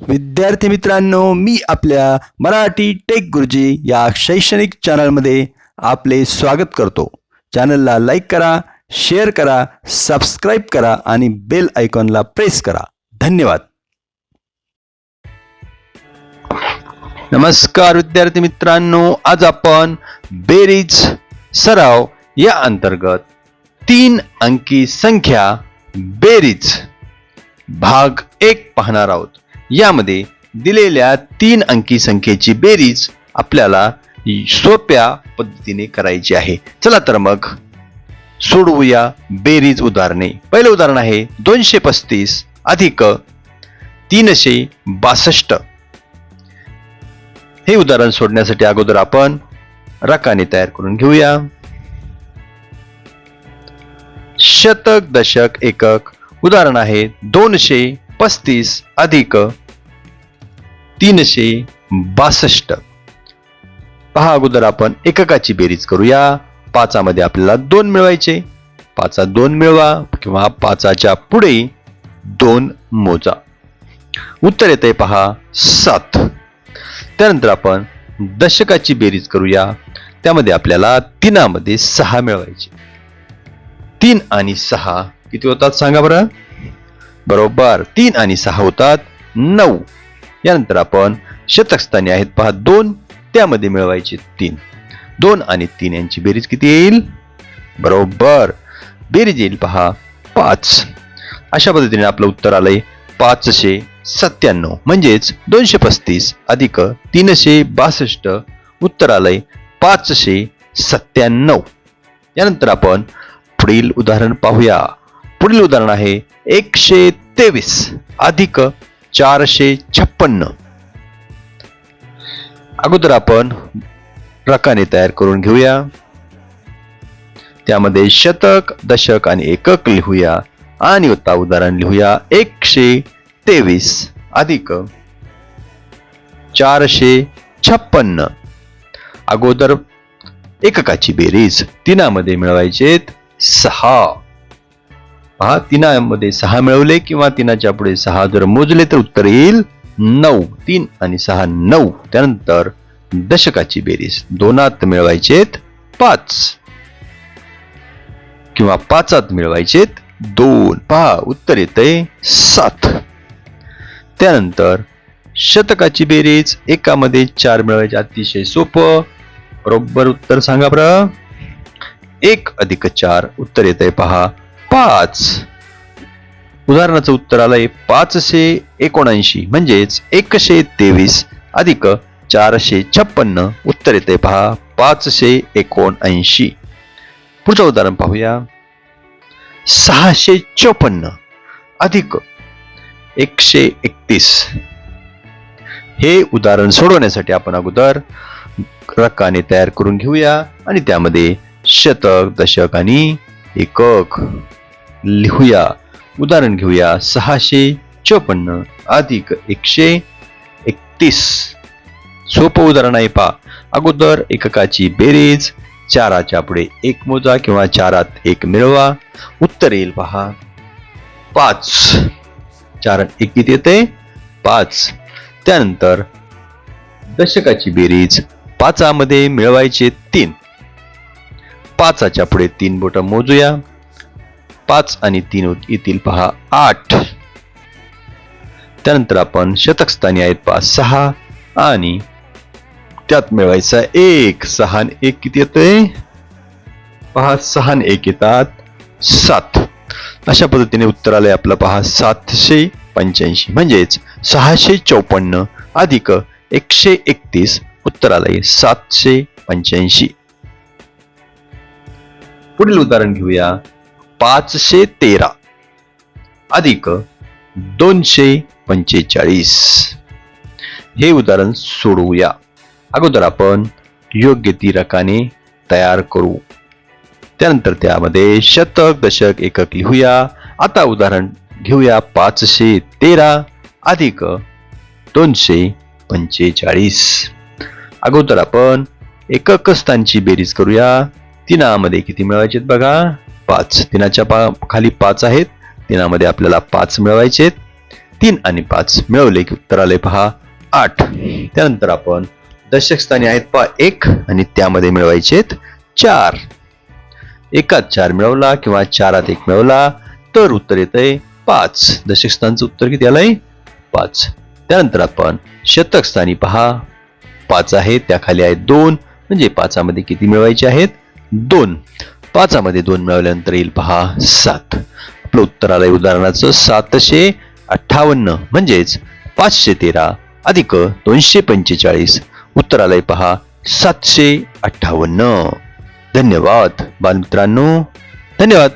विद्यार्थी मित्रांनो मी आपल्या मराठी टेक गुरुजी या शैक्षणिक चॅनलमध्ये आपले स्वागत करतो. चॅनलला लाईक करा शेअर करा सबस्क्राईब करा आणि बेल आयकॉनला प्रेस करा. धन्यवाद. नमस्कार विद्यार्थी मित्रांनो आज आपण बेरीज सराव या अंतर्गत तीन अंकी संख्या बेरीज भाग एक पाहणार आहोत. यामध्ये दिलेल्या तीन अंकी संख्येची बेरीज आपल्याला सोप्या पद्धतीने करायची आहे. चला तर मग सोडवूया बेरीज उदाहरणे. पहिलं उदाहरण आहे दोनशे पस्तीस अधिक तीनशे बासष्ट. हे उदाहरण सोडण्यासाठी अगोदर आपण रकाने तयार करून घेऊया. शतक दशक एकक. उदाहरण आहे दोनशे पस्तीस अधिक तीनशे बासष्ट. पहा अगोदर आपण एककाची बेरीज करूया. पाचामध्ये आपल्याला दोन मिळवायचे. पाचा दोन मिळवा किंवा पाचाच्या पुढे दोन मोजा. उत्तर येते पहा सात. त्यानंतर आपण दशकाची बेरीज करूया. त्यामध्ये आपल्याला तिनामध्ये सहा मिळवायचे. तीन आणि सहा किती होतात सांगा बरं? बरोबर तीन आणि सहा होतात नऊ. यानंतर आपण शतकस्थानी आहेत पहा दोन. त्यामध्ये मिळवायचे तीन. दोन आणि तीन यांची बेरीज किती येईल? बरोबर. बेरीज येईल पहा पाच. अशा पद्धतीने आपलं उत्तर आलंय पाचशे सत्त्याण्णव. म्हणजेच दोनशे पस्तीस अधिक तीनशे बासष्ट. उत्तर आलंय पाचशे सत्त्याण्णव. यानंतर आपण पुढील उदाहरण पाहूया. पुढील उदाहरण आहे एकशे तेवीस अधिक चारशे छप्पन्न. अगोदर आपण रकाने तयार करून घेऊया. त्यामध्ये शतक दशक आणि एकक लिहूया. आणि आता उदाहरण लिहूया. एकशे तेवीस अधिक चारशे छप्पन्न. अगोदर एककाची बेरीज. तिनामध्ये मिळवायचेत सहा. पहा तिनामध्ये सहा मिळवले किंवा तिनाच्या पुढे सहा जर मोजले तर उत्तर येईल नऊ तीन आणि सहा नऊ. त्यानंतर दशकाची बेरीज. दोनात मिळवायचेत पाच. किंवा पाचात मिळवायचेत दोन. पहा उत्तर येतंय सात. त्यानंतर शतकाची बेरीज. एकामध्ये चार मिळवायचे अतिशय सोपं. बरोबर उत्तर सांगा बरं. एक अधिक चार. उत्तर येत आहे पहा पाच. उदाहरणाचं उत्तर आलंय पाचशे एकोणऐंशी म्हणजेच एकशे तेवीस अधिक चारशे छप्पन्न. उत्तर येते पहा पाचशे एकोणऐंशी. पुढचं उदाहरण पाहूया. सहाशे चोपन्न अधिक एकशे एकतीस. हे उदाहरण सोडवण्यासाठी आपण अगोदर रकाने तयार करून घेऊया आणि त्यामध्ये शतक दशक आणि एकक. लिहूया. उदाहरण घेऊया. सहाशे चोपन्न अधिक एकशे एकतीस. सोपं उदाहरण आहे पा अगोदर एककाची बेरीज चाराच्या पुढे एक मोजा किंवा चारात एक मिळवा. उत्तर येईल पहा. पाच. चार एक किती येते? पाच. त्यानंतर दशकाची बेरीज पाचामध्ये मिळवायचे तीन. पाचाच्या पुढे तीन बोट मोजूया. पाच आणि तीन येतील पहा आठ. त्यानंतर आपण शतकस्थानी आहेत पहा सहा आणि त्यात मिळवायचा एक. सहा एक किती येतोय? पहा सहा एक येतात सात. अशा पद्धतीने उत्तर आलंय आपलं पहा सातशे पंच्याऐंशी. म्हणजेच सहाशे चौपन्न अधिक एकशे एकतीस उत्तर आलंय सातशे पंच्याऐंशी. पुढील उदाहरण घेऊया. पाचशे तेरा. अधिक दोनशे पंचेचाळीस. हे उदाहरण सोडवूया. अगोदर आपण योग्य ती रकाने तयार करू. त्यानंतर त्यामध्ये शतक दशक एकक लिहूया. आता उदाहरण घेऊया पाचशे तेरा अधिक दोनशे पंचेचाळीस. अगोदर आपण एकक स्थानची बेरीज करूया. तिनामध्ये किती मिळवायचे बघा? पाच. तिनाच्या पा खाली पाच आहेत. तिनामध्ये आपल्याला पाच मिळवायचे तीन आणि पाच मिळवले की उत्तर आले पहा आठ. त्यानंतर आपण दशक स्थानी आहेत पहा एक आणि त्यामध्ये मिळवायचे चार. एकात चार मिळवला किंवा चारात एक मिळवला तर उत्तर येतंय पाच. दशक स्थानचं उत्तर किती आलंय? पाच. त्यानंतर आपण शतक स्थानी पहा पाच आहे त्याखाली आहेत दोन. म्हणजे पाचामध्ये किती मिळवायचे आहेत? दोन. पाचामध्ये दोन मिळवल्यानंतर येईल पहा सात. आपलं उत्तर आलंय उदाहरणाचं सातशे अठ्ठावन्न म्हणजेच पाचशे तेरा अधिक दोनशे पंचेचाळीस. उत्तर आलंय पहा सातशे अठ्ठावन्न. धन्यवाद बालमित्रांनो. धन्यवाद.